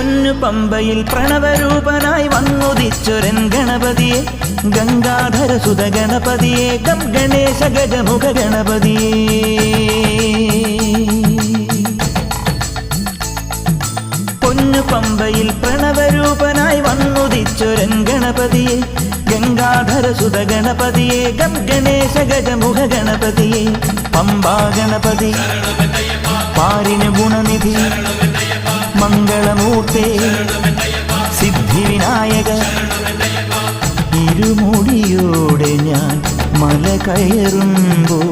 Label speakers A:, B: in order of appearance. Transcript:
A: പൊന്നു പമ്പയിൽ പ്രണവരൂപനായി വന്നുദിച്ചൊരൻ ഗണപതിയെ. ഗംഗാധര സുത ഗണപതിയെ ഗം ഗണേശ ഗജമുഖ ഗണപതിയെ. പൊന്നു പമ്പയിൽ പ്രണവരൂപനായി വന്നുദിച്ചൊരൻ ഗണപതിയെ. ഗംഗാധര സുത ഗണപതിയെ ഗം ഗണേശ ഗജമുഖ ഗണപതിയെ. പമ്പാ ഗണപതി പാരിന് ഗുണനിധി സിദ്ധിവിനായക. ഇരുമുടിയോടെ ഞാൻ മല കയറുമ്പോൾ